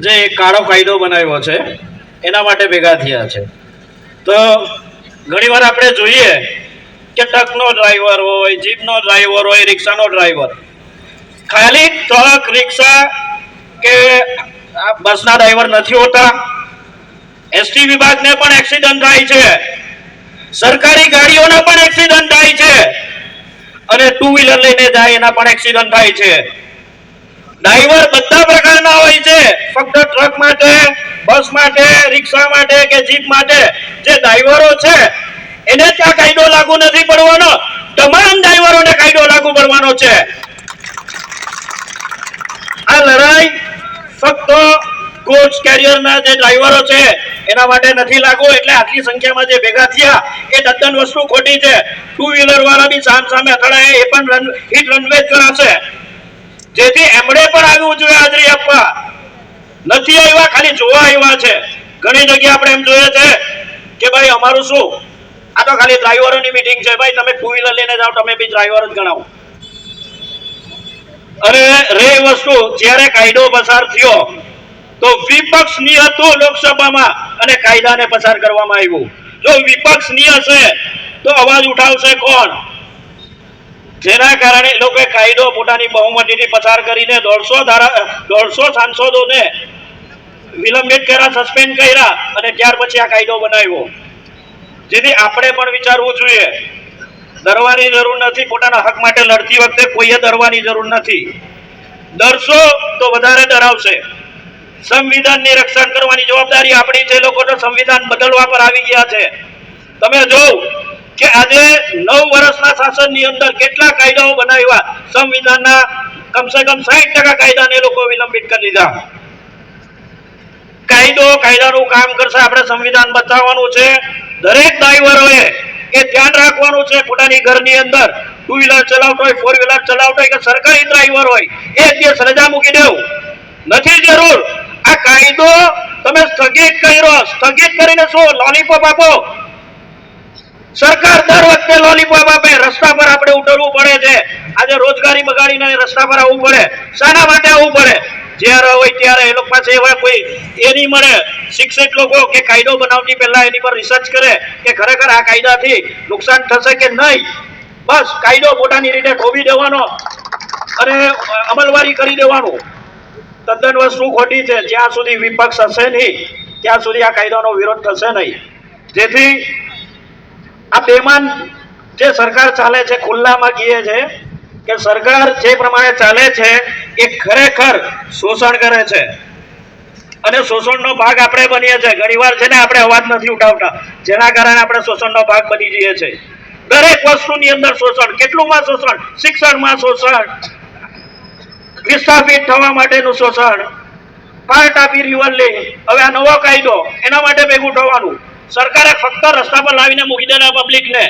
જે કાળો કાયદો બનાવ્યો છે, એના માટે ભેગા થયા છે. તો ઘણીવાર આપણે જોઈએ કે ટ્રકનો ડ્રાઈવર હોય, જીપનો ડ્રાઈવર હોય, રિક્ષાનો ડ્રાઈવર. ખાલી ટ્રક, રિક્ષા કે બસના ડ્રાઈવર નથી હોતા. એસટી વિભાગને પણ એક્સિડન્ટ થાય છે. સરકારી ગાડીઓના પણ એક્સિડન્ટ થાય છે. અને ટુ વ્હીલર લઈને જાય એના પણ એક્સિડન્ટ થાય છે. ડ્રાઈવર બધા પ્રકારના હોય છે. ફક્ત ટ્રક માટે, બસ માટે, રિક્ષા માટે કે જીપ માટે જે ડ્રાઈવરો છે, એને ત્યાં કાયદો લાગુ નથી પડવાનો. તમામ ડ્રાઈવરોને કાયદો લાગુ પડવાનો છે. આ લડાઈ ફક્ત કોચ કેરિયરના જે ડ્રાઈવરો છે, એના માટે નથી લાગુ. એટલે આટલી સંખ્યામાં જે ભેગા થયા, એ તદ્દન વસ્તુ ખોટી છે. ટુ વ્હીલર વાળા બી સામ સામે અથડાય, એ પણ રન હિટ રનવે કરાશે. આપવા. મીટિંગ છે. ભાઈ તમે ટુ વ્હીલર લઈને જાઓ, તમે બી ડ્રાઈવર જ ગણાવો. અરે, રે વસ્તુ, જ્યારે કાયદો પસાર થયો, તો વિપક્ષની હતું લોકસભામાં અને કાયદાને પસાર કરવામાં આવ્યું. જો વિપક્ષની હશે, તો અવાજ ઉઠાવશે કોણ? જેના કારણે એ લોકોએ કાયદો પોતાની બહુમતીથી પસાર કરીને દોઢસો ધારા દોઢસો સાંસદોને વિલંબિત કર્યા સસ્પેન્ડ કર્યા અને ત્યાર પછી આ કાયદો બનાવ્યો. જેથી આપણે પણ વિચારવું જોઈએ ડરવાની જરૂર નથી, પોતાના હક માટે લડતી વખતે કોઈએ ડરવાની જરૂર નથી. ડરશો તો વધારે ડરાવશે. સંવિધાનની રક્ષણ કરવાની જવાબદારી આપણી છે લોકો તો સંવિધાન બદલવા પર આવી ગયા છે. તમે જો કે આજે નવ વર્ષના શાસનની અંદર કેટલા કાયદાઓ બનાવ્યા? સંવિધાનના કમસે કમ સાહીઠ ટકા કાયદાને લોકો વિલંબિત કરી દીધા. કાયદો કાયદાનું કામ કરશે, આપણે સંવિધાન બતાવવાનું છે. દરેક ડ્રાઈવરોએ એ ધ્યાન રાખવાનું છે પોતાની ઘરની અંદર. ટુ વ્હીલર ચલાવતો હોય ફોર વ્હીલર ચલાવતો હોય કે સરકારી ડ્રાઈવર હોય, એ દિવસ રજા મૂકી દેવું. નથી જરૂર. આ કાયદો તમે સ્થગિત કર્યો. સ્થગિત કરીને શું? લોલીપોપ આપો. સરકાર દર વખતે લોલીપોપ આપે, રસ્તા પર આપણે ઉતરવું પડે છે. આજે રોજગારી બગાડીને રસ્તા પર આવવું પડે. શાના માટે આવવું પડે. જ્યારે હોય ત્યારે એ લોકો પાસે એવા કોઈ એ નહીં મળે. શિક્ષિત લોકો કે કાયદો બનાવતી પહેલા એની પર રિસર્ચ કરે કે ખરેખર આ કાયદાથી નુકસાન થશે કે નહીં. બસ, કાયદો પોતાની રીતે ખોબી દેવાનો અને અમલવારી કરી દેવાનું. તદ્દન વસ્તુ ખોટી છે. જ્યાં સુધી વિપક્ષ હશે નહીં, ત્યાં સુધી આ કાયદાનો વિરોધ થશે નહીં. જેથી આ બેમાન જે સરકાર ચાલે છે, ખુલ્લામાં કહીએ છે કે સરકાર જે પ્રમાણે ચાલે છે, એ ખરેખર શોષણ કરે છે. અને શોષણનો ભાગ આપણે બનીએ છીએ. ઘણીવાર છે ને આપણે અવાજ નથી ઉઠાવતા. જેના કારણે આપણે શોષણનો ભાગ બની જઈએ છીએ. દરેક વસ્તુની અંદર શોષણ, કેટલુંમાં શોષણ? શિક્ષણમાં શોષણ. વિસ્થાપિત થવા માટેનું શોષણ. પાર્ટ આપી રિવરલિંગ હવે આ નવો કાયદો, એના માટે ભેગું થવાનું. સરકારે ફક્ત રસ્તા પર લાવીને મૂકી દેલા પબ્લિકને